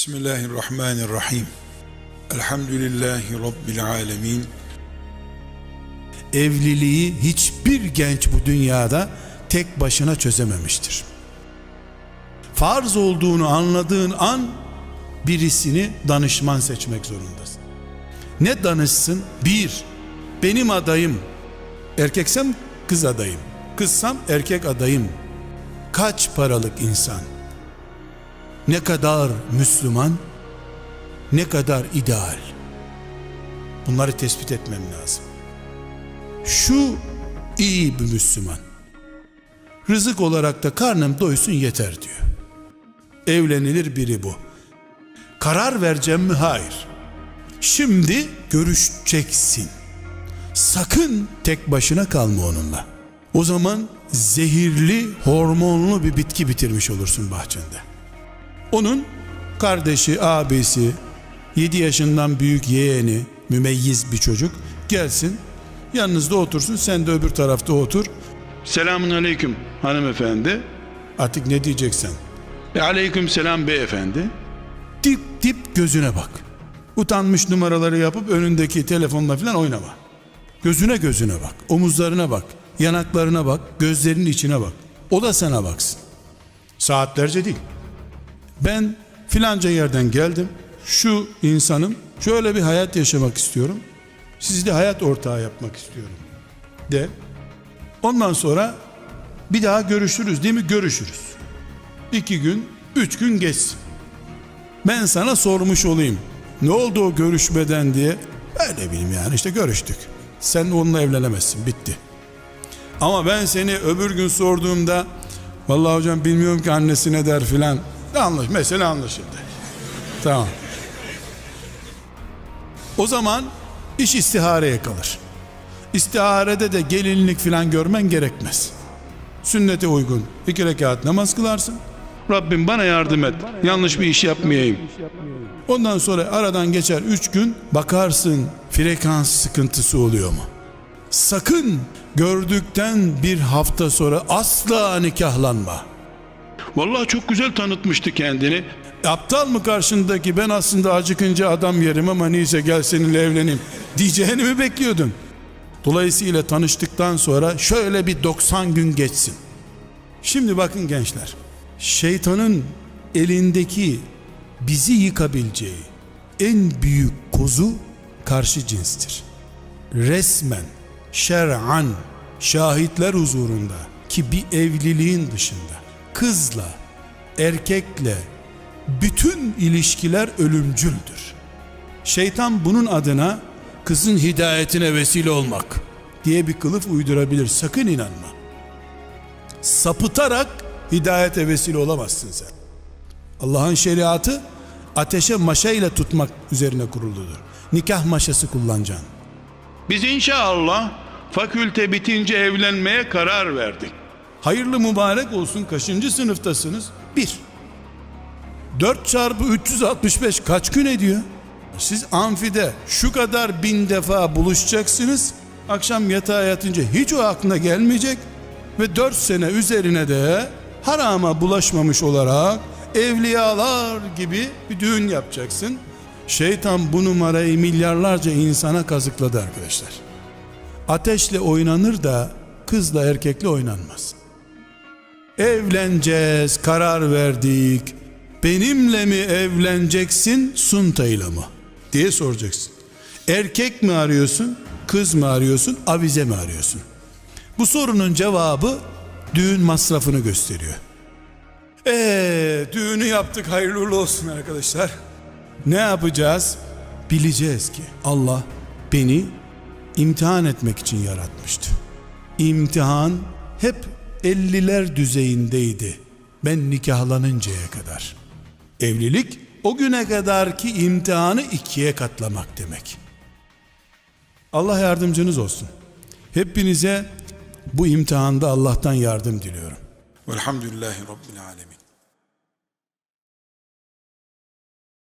Bismillahirrahmanirrahim. Elhamdülillahi Rabbil alemin. evliliği hiçbir genç bu dünyada tek başına çözememiştir. Farz olduğunu anladığın an birisini danışman seçmek zorundasın. Ne danışsın? Bir, benim adayım. Erkeksem kız adayım. Kızsam erkek adayım. Kaç paralık insan? Ne kadar Müslüman? Ne kadar ideal? Bunları tespit etmem lazım şu iyi bir Müslüman. Rızık olarak da karnım doysun yeter diyor. Evlenilir biri bu. Karar vereceğim mi? Hayır. Şimdi görüşeceksin. Sakın tek başına kalma onunla. O zaman zehirli, hormonlu bir bitki bitirmiş olursun bahçende. Onun kardeşi, abisi, 7 yaşından büyük yeğeni, mümeyyiz bir çocuk gelsin yanınızda otursun sen de öbür tarafta otur. Selamun aleyküm hanımefendi. Artık ne diyeceksen. E aleyküm selam beyefendi. Dip dip gözüne bak. Utanmış numaraları yapıp önündeki telefonla falan oynama. Gözüne gözüne bak. Omuzlarına bak. Yanaklarına bak. Gözlerinin içine bak. O da sana baksın. Saatlerce değil. Ben filanca yerden geldim. Şu insanım şöyle bir hayat yaşamak istiyorum. Sizi de hayat ortağı yapmak istiyorum. De. Ondan sonra bir daha görüşürüz değil mi? Görüşürüz. İki gün, üç gün geçsin. Ben sana sormuş olayım. Ne oldu o görüşmeden diye. Ben de bileyim yani işte görüştük. Sen onunla evlenemezsin bitti. Ama ben seni öbür gün sorduğumda vallahi hocam bilmiyorum ki annesi ne der filan. Anlaş, mesele anlaşıldı. Tamam. O zaman iş istihareye kalır. İstiharede de gelinlik filan görmen gerekmez. Sünnete uygun iki rekat namaz kılarsın. Rabbim bana yardım et. Yanlış bir iş yapmayayım. Ondan sonra aradan geçer üç gün bakarsın frekans sıkıntısı oluyor mu? Sakın gördükten bir hafta sonra asla nikahlanma. Vallahi çok güzel tanıtmıştı kendini. Aptal mı karşındaki ben aslında acıkınca adam yerim ama neyse gel seninle evleneyim diyeceğini mi bekliyordun? Dolayısıyla tanıştıktan sonra şöyle bir 90 gün geçsin. Şimdi bakın gençler. Şeytanın elindeki bizi yıkabileceği en büyük kozu karşı cinstir. Resmen, şer'an, şahitler huzurunda ki bir evliliğin dışında kızla, erkekle bütün ilişkiler ölümcüldür. Şeytan bunun adına kızın hidayetine vesile olmak diye bir kılıf uydurabilir. Sakın inanma. Sapıtarak hidayete vesile olamazsın sen. Allah'ın şeriatı ateşe maşayla tutmak üzerine kuruludur. Nikah maşası kullanacaksın. Biz inşallah fakülte bitince evlenmeye karar verdik. Hayırlı mübarek olsun kaçıncı sınıftasınız? Bir. 4 çarpı 365 kaç gün ediyor? Siz amfide şu kadar bin defa buluşacaksınız. Akşam yatağa yatınca hiç o aklına gelmeyecek. Ve 4 sene üzerine de harama bulaşmamış olarak evliyalar gibi bir düğün yapacaksın. Şeytan bu numarayı milyarlarca insana kazıkladı arkadaşlar. Ateşle oynanır da kızla erkekle oynanmaz. Evleneceğiz, karar verdik. Benimle mi evleneceksin, suntayla mı? diye soracaksın. Erkek mi arıyorsun, kız mı arıyorsun, avize mi arıyorsun? Bu sorunun cevabı düğün masrafını gösteriyor. Eee düğünü yaptık hayırlı olsun arkadaşlar. Ne yapacağız? Bileceğiz ki Allah beni imtihan etmek için yaratmıştı. İmtihan hep 50'ler düzeyindeydi. Ben nikahlanıncaya kadar. Evlilik o güne kadarki imtihanı ikiye katlamak demek. Allah yardımcınız olsun. Hepinize bu imtihanda Allah'tan yardım diliyorum. Velhamdülillahi Rabbil alemin.